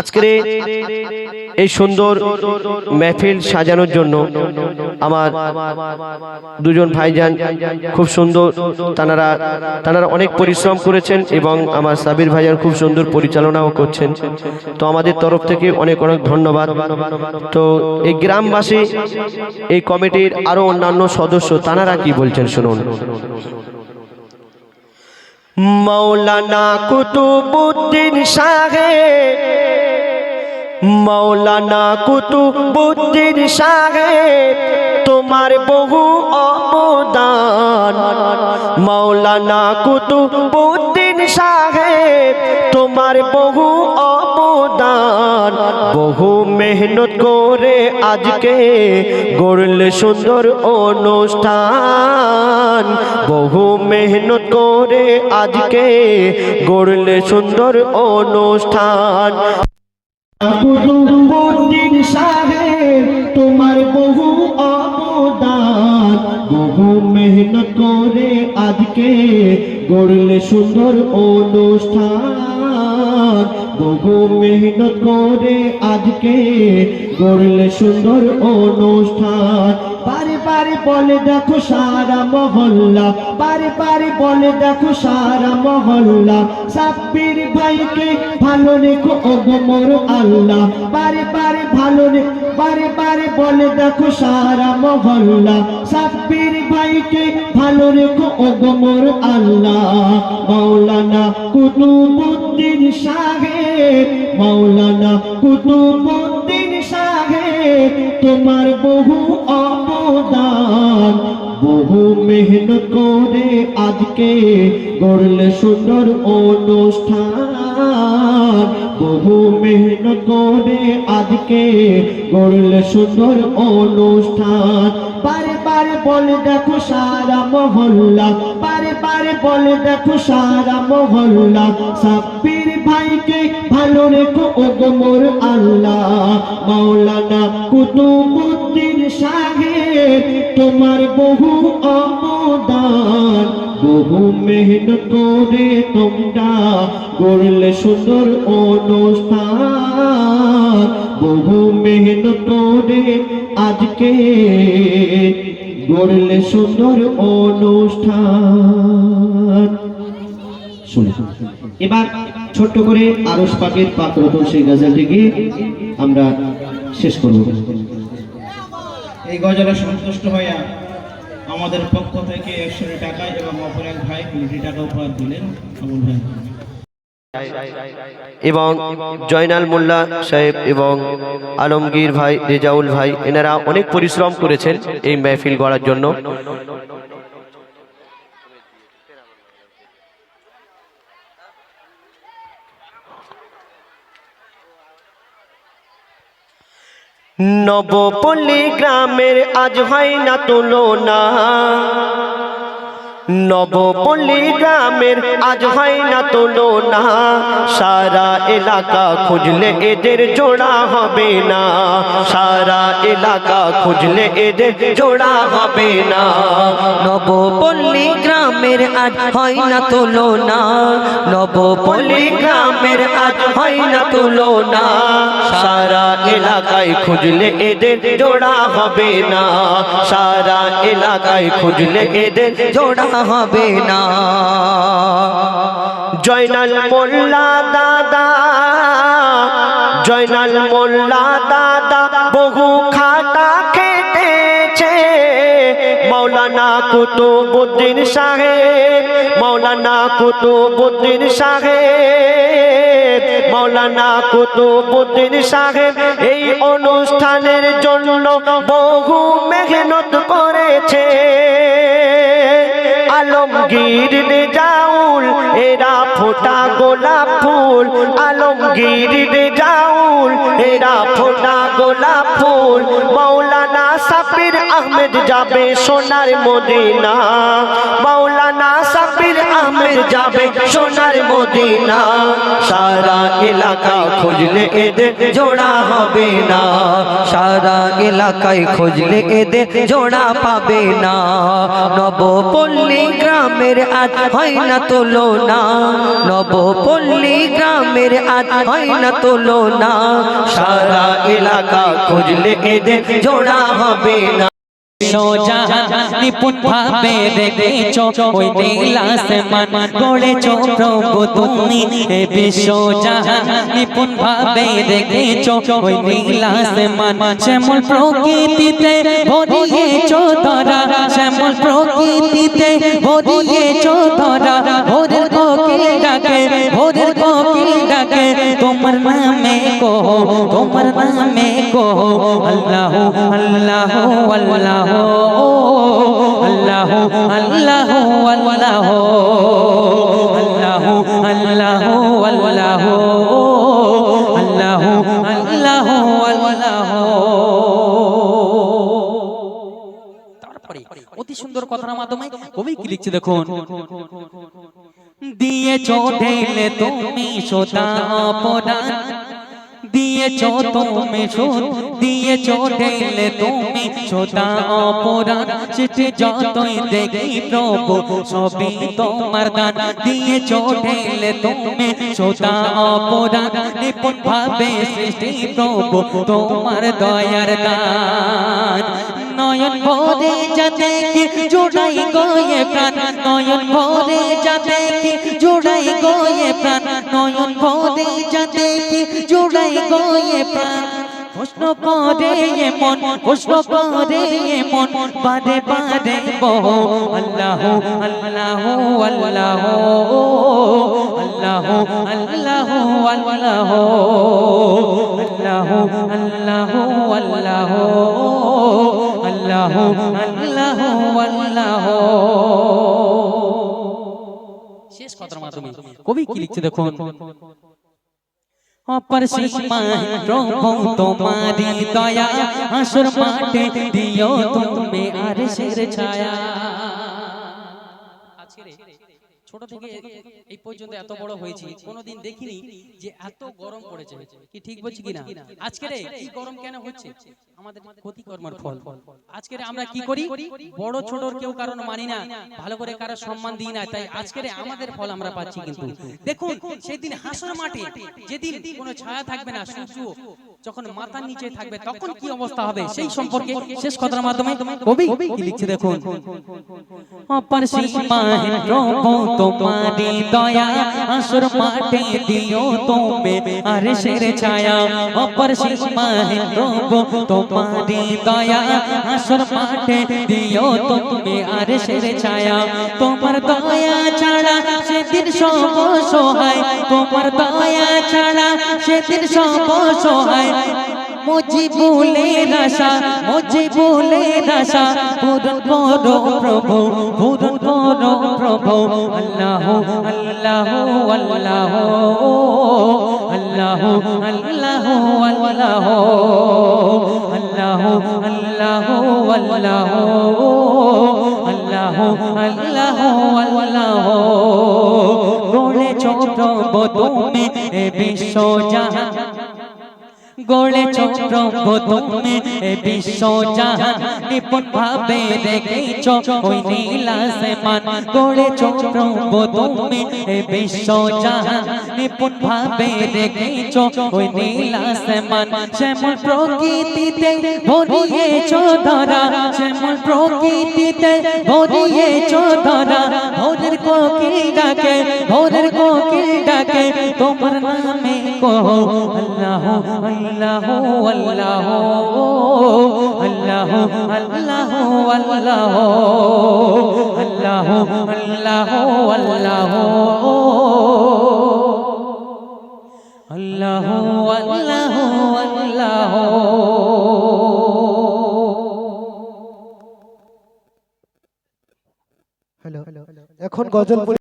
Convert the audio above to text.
আজকের এই সুন্দর মেহফিল সাজানোর জন্য আমার দুজন ভাইজান খুব সুন্দর তানারা তানারা অনেক পরিশ্রম করেছেন এবং আমার সাবির ভাইজান খুব সুন্দর পরিচালনাও করছেন। তো আমাদের তরফ থেকে অনেক অনেক ধন্যবাদ। তো এই গ্রামবাসী, এই কমিটির আরও অন্যান্য সদস্য, তানারা কি বলছেন শুনুন। মৌলানা কুতুবুদ্দিন সাহেব মৌলানা কুতুবুদ্দিন সাহেব তোমার বহু অবদান। মৌলানা কুতুবুদ্দিন সাহেব তোমার বহু বহু মেহনত করে আজকে গড়লে সুন্দর অনুষ্ঠান। বহু মেহনত করে আজকে গড়লে সুন্দর অনুষ্ঠান। তোমার বহু অবদান। বহু মেহনত করে আজকে গড়লে সুন্দর অনুষ্ঠান। বহু মেহনত করে আজকে গড়লে সুন্দর অনুষ্ঠান। পারে বলে দেখো সারা মহল্লা বারে বারে বলে দেখো সারা মহল্লা। সাব্বির ভাইকে ভালো রেখো, ওগো মোর আল্লাহ। বারে বারে ভালো রে বারে বারে বলে দেখো সারা মহল্লা। সাব্বির ভাইকে ভালো রেখো, ওগো মোর আল্লাহ। মাওলানা কুতুবুদ্দিন সাহেব, মাওলানা কুতুবুদ্দিন সাহেব তোমার বহু অবদান, বহু মেহনত করে আজকে গড়লে সুন্দর অনুষ্ঠান, বহু মেহনত করে আজকে গড়লে সুন্দর অনুষ্ঠান। পারে পারে বলে দেখো সারা মহল্লা পারে পারে বলে দেখো সারা মহল্লা, সাব্বির ভাইকে ভালো রেখো ওগো মোর আল্লাহ। মাওলানা কুতুবুদ্দিন সাহেব তোমার বহু অবদান বহু মেহনত করে তোমরা করলে সুন্দর অনুষ্ঠান বহু মেহনত করে আজকে গড়লে সুন্দর অনুষ্ঠান শুনে। এবার ছোট্ট করে আরস পাকের পাত্রত সেই গজলটিকে আমরা শেষ করব। এই গজলে সন্তুষ্ট হইয়া আমাদের পক্ষ থেকে একশো টাকা এবং অপর এক ভাই কুড়ি টাকা উপহার দিলেন অমল ভাই। এবং জয়নাল মোল্লা সাহেব এবং আলমগীর ভাই রেজাউল ভাই এনারা অনেক পরিশ্রম করেছেন এই মেহফিল গড়ার জন্য। নবপল্লী গ্রামের আজ হয় না তুলনা। নবপল্লী গ্রামের আজ হয় না তুলনা। সারা এলাকা খুঁজলে এদের জোড়া হবে না। সারা এলাকা খুঁজলে এদের জোড়া হবে না। নবপল্লী গ্রামের আজ হয় না তুলনা। নবপল্লী গ্রামের আজ হয় না তুলনা। সারা এলাকায় খুঁজলে এদের জোড়া হবে না। সারা এলাকায় খুঁজলে এদের জোড়া হবে না। জয়নাল মোল্লা দাদা, জয়নাল মোল্লা দাদা বহু খাতা খেটেছে। মৌলানা কুতুবুদ্দিন সাহেব মৌলানা কুতুবুদ্দিন সাহেব মৌলানা কুতুবুদ্দিন সাহেব, এই অনুষ্ঠানের জন্য বহু মেহনত করেছে। আলমগীর রেজাউল এরা ফোটা গোলাপ ফুল। আলমগীর রেজাউল এরা ফোটা গোলাপ ফুল। মৌলানা সাবির আহমেদ যাবে সোনার মদিনা। মৌলানা সাবির আহমেদ যাবে সোনার মদিনা। সারা এলাকা খুঁজলে এদের জোড়া হবে না। সারা এলাকায় খুঁজলে এদের জোড়া পাবে না। নবপল্লী গ্রামের আজ হয় না তুলনা। নবপল্লী গ্রামের আজ হয় না তুলনা। সারা এলাকা খুঁজলে এদের জোড়া হবে না। নিপুণ ভাবে দেখেছ ওই নীলাসমান গড়েছো প্রভু তুমি। এ নিপুণ ভাবে দেখেছ ওই নীলাসমান শ্যামল প্রকৃতিতে ভরিয়েছো ধরা। শ্যামল প্রকৃতিতে ভরিয়েছো ধরা। ভোরের কোকিল ডাকে, ভোরের কোকিল ডাকে তোমার নামে কহো তোমার নামে কহো আল্লাহ আল্লাহ আল্লাহ আল্লাহ আল্লাহ আল্লাহ আল্লাহ আল্লাহ আল্লাহ আল্লাহ আল্লাহ তারপরে অতি সুন্দর কথার মাধ্যমে কবি কি লিখছে দেখুন দিয়েছ ঢেলে তুমি সোতা অপরাধ দিয়েছ তুমি সুদ, দিয়েছ ঢেলে তুমি সোতা অপরাধ সেটি যতই দেখি প্রভু, সবই তোমার দান। দিয়েছ ঢেলে তুমি সোতা অপরাধ নিপুণ ভাবে সৃষ্টি প্রভু, তোমার দয়ার দান। নয়ন ভরে যাতে কি জোড়াই গয়ে প্রাণ, নয়ন ভরে যাতে কি জোড়াই গয়ে প্রাণ, নয়ন ভরে যাতে কি জোড়াই গয়ে প্রাণ। প্রশ্ন করে মন, প্রশ্ন করে মন, বারে বারে বহ, আল্লাহ আল্লাহ আল্লাহ আল্লাহ আল্লাহ আল্লাহ আল্লাহ আল্লাহ আল্লাহ। শেষ কথার মাধ্যমে কবি কি লিখছে দেখুন? অপর প্রভু তোমারি দয়া আসর মাঠে দিও তুমি আর ছায়া। ছোট থেকে এই পর্যন্ত এত বড় হয়েছি কোনোদিন দেখিনি যে এত গরম পড়েছে। কি ঠিক বলছি কিনা? আজকে এই গরম কেন হচ্ছে? আমাদের ক্ষতিকর্মার ফল। আজকে আমরা কি করি? বড় ছোটর কেউ কারণ মানি না। ভালো করে কারও সম্মান দিই না। তাই আজকে আমাদের ফল আমরা পাচ্ছি কিন্তু। দেখুন সেদিন হাসর মাঠে যেদিন কোনো ছায়া থাকবে না সূর্য যখন মাথার নিচে থাকবে তখন কি অবস্থা হবে? সেই সম্পর্কে শেষ কথার মাধ্যমে কবি কি লিখছে দেখুন। অপার সীমায় প্রভু তোমারি দয়া আসর মাঠে দিও তুমি। আর শের ছায়া অপার সীমায় প্রভু তোমারি দয়া আসর মাঠে দিও তুমি। আর শের ছায়া তোমার দয়া ছাড়া সেদিন সব সহায় তোমার দয়া ছাড়া সেদিন সব সহায় মুজি বলে রাশা মুজি বলে রাশা পূরণ করো প্রভু পূরণ করো প্রভু আল্লাহ আল্লাহ আল্লাহ আল্লাহ আল্লাহ আল্লাহ আল্লাহ আল্লাহ আল্লাহ আল্লাহ আল্লাহ তুমি এ বিশ্ব জাহান। প্রভু তুমি এ বিশ্ব জাহান। নিপুণ ভাবে দেখেছ ওই নীল আসমান প্রভু তুমি এ বিশ্ব জাহান। নিপুণ ভাবে দেখেছ ওই নীল আসমান শ্যামল প্রকৃতিতে ভরিয়েছ ধরা শ্যামল প্রকৃতিতে ভরিয়েছ ধরা। ভোরের কোকিল ডাকে, ভোরের কোকিল তোমার নামে কহো আল্লাহ আল্লাহ আল্লাহ আল্লাহ আল্লাহ আল্লাহ আল্লাহ আল্লাহ আল্লাহ আল্লাহ আল্লাহ আল্লাহ এখন গজল